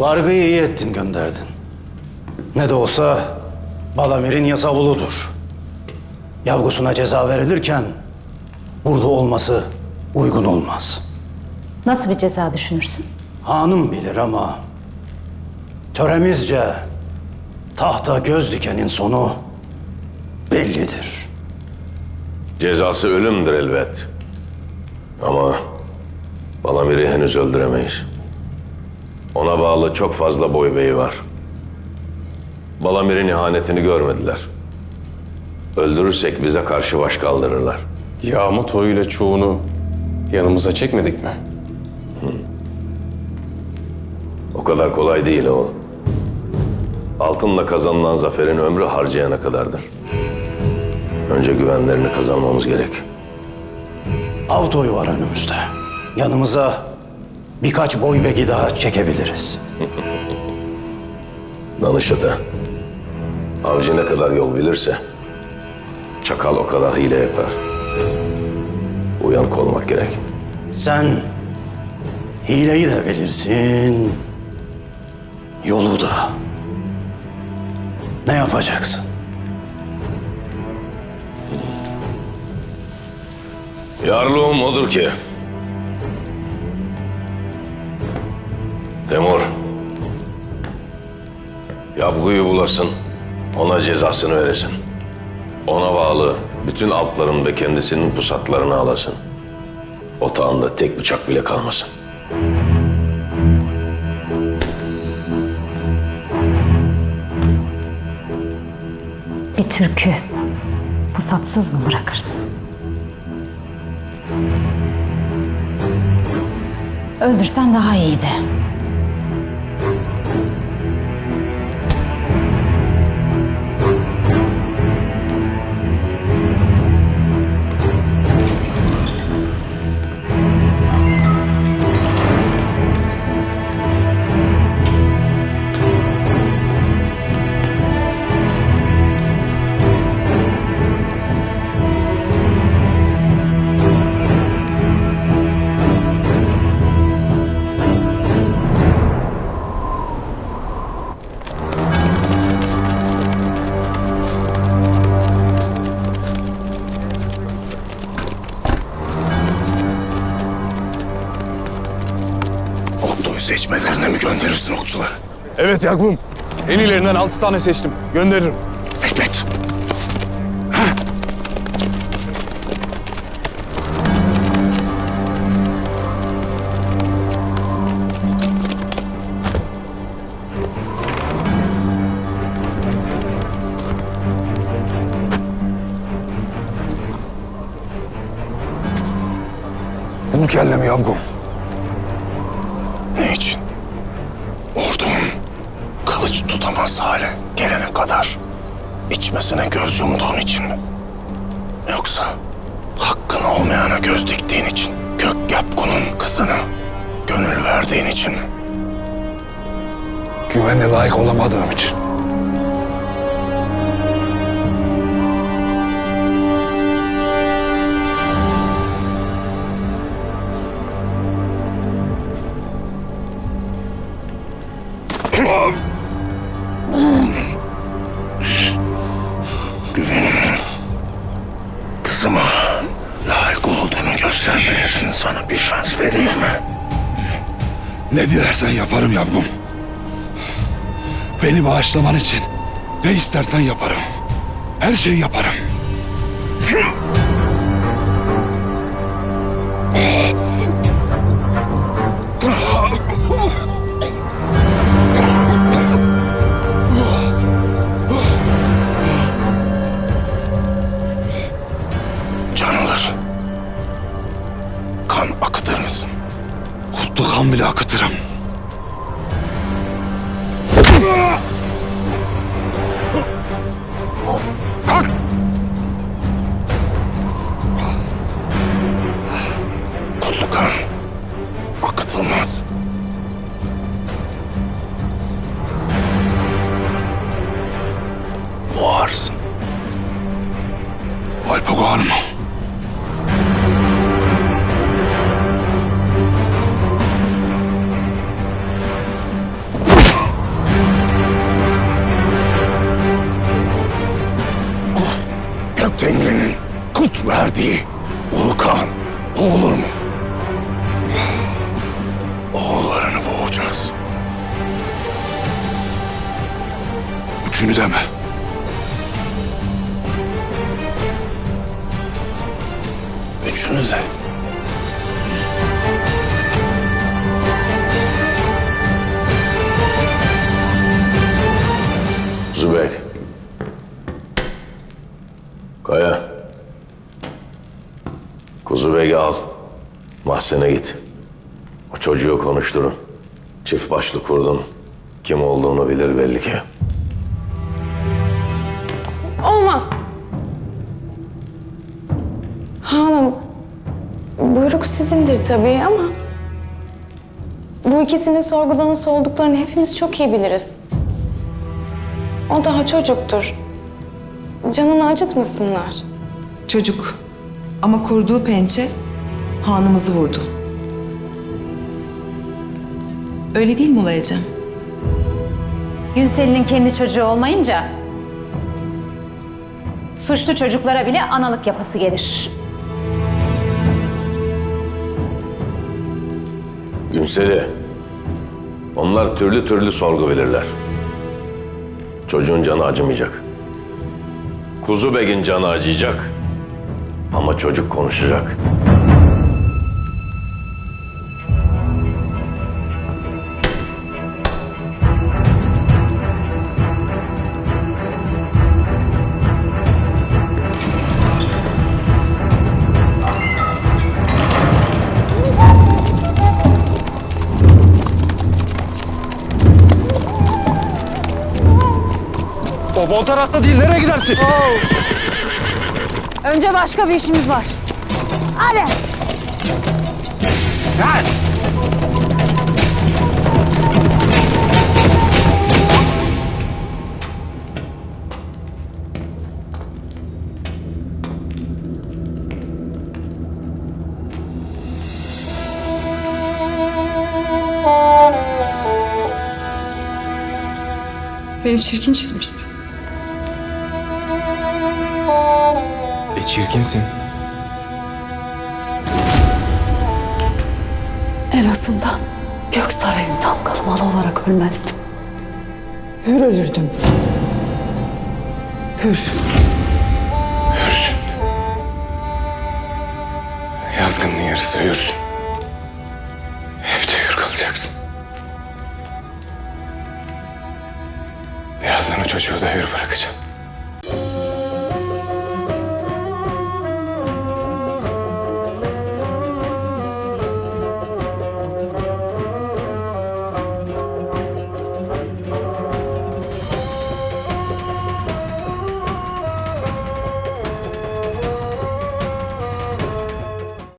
Vargıyı iyi ettin gönderdin. Ne de olsa Balamir'in yasavuludur. Yavgusuna ceza verilirken burada olması uygun olmaz. Nasıl bir ceza düşünürsün? Hanım bilir ama töremizce tahta göz dikenin sonu bellidir. Cezası ölümdür elbet. Ama Balamir'i henüz öldüremeyiz. Ona bağlı çok fazla boy beyi var. Balamir'in ihanetini görmediler. Öldürürsek bize karşı baş kaldırırlar. Yağmut ile çoğunu yanımıza çekmedik mi? O kadar kolay değil o. Altınla kazanılan zaferin ömrü harcayana kadardır. Önce güvenlerini kazanmamız gerek. Av toyu var önümüzde. Yanımıza birkaç boy begi daha çekebiliriz. Danışata. Avcı ne kadar yol bilirse, çakal o kadar hile yapar. Uyanık olmak gerek. Sen hileyi de bilirsin, yolu da. Ne yapacaksın? Yarlığım odur ki... Temur... Yabguyu bulasın, ona cezasını veresin. Ona bağlı bütün altların ve kendisinin pusatlarını alasın. Otağında tek bıçak bile kalmasın. Bir türkü pusatsız mı bırakırsın? Öldürsen daha iyiydi. Seçmelerine mi gönderirsin okçuları? Evet Yakup'um. En ilerinden altı tane seçtim. Gönderirim. Beklet. Bunu kellemi Yavgum. Ne için? Ordunun kılıç tutamaz hale gelene kadar içmesine göz yumduğun için mi? Yoksa hakkın olmayana göz diktiğin için, Gök Yapkun'un kızına gönül verdiğin için mi? Güvenle layık olamadığım için. Sana bir şans vereyim mi? Ne dilersen yaparım yavrum. Beni bağışlaman için ne istersen yaparım. Her şeyi yaparım. Kutlu kan bile akıtırım. Kutlu kan akıtılmaz. Boğarsın. Alpago Hadi Ulukan. O olur mu? Oğullarını boğacağız. Üçünü deme. Üçünü de. Mahzene git. O çocuğu konuşturun. Çift başlı kurdun. Kim olduğunu bilir belli ki. Olmaz. Hanım, buyruk sizindir tabii ama... ...bu ikisinin sorguda nasıl olduklarını hepimiz çok iyi biliriz. O daha çocuktur. Canını acıtmasınlar. Çocuk. Ama kurduğu pençe hanımızı vurdu. Öyle değil mi Ulayacığım? Gülsel'in kendi çocuğu olmayınca... ...suçlu çocuklara bile analık yapası gelir. Günseli. Onlar türlü türlü sorgu verirler. Çocuğun canı acımayacak. Kuzu Begin canı acıyacak. Ama çocuk konuşacak. Baba o tarafta değil. Nereye gidersin? Önce başka bir işimiz var. Hadi. Beni çirkin çizmişsin. Çirkinsin. En azından gök sarayından kalmalı olarak ölmezdim. Hür ölürdüm. Hür. Hürsün. Yazgının yarısı hürsün. Hep de hür kalacaksın. Birazdan o çocuğu da hür bırakacağım.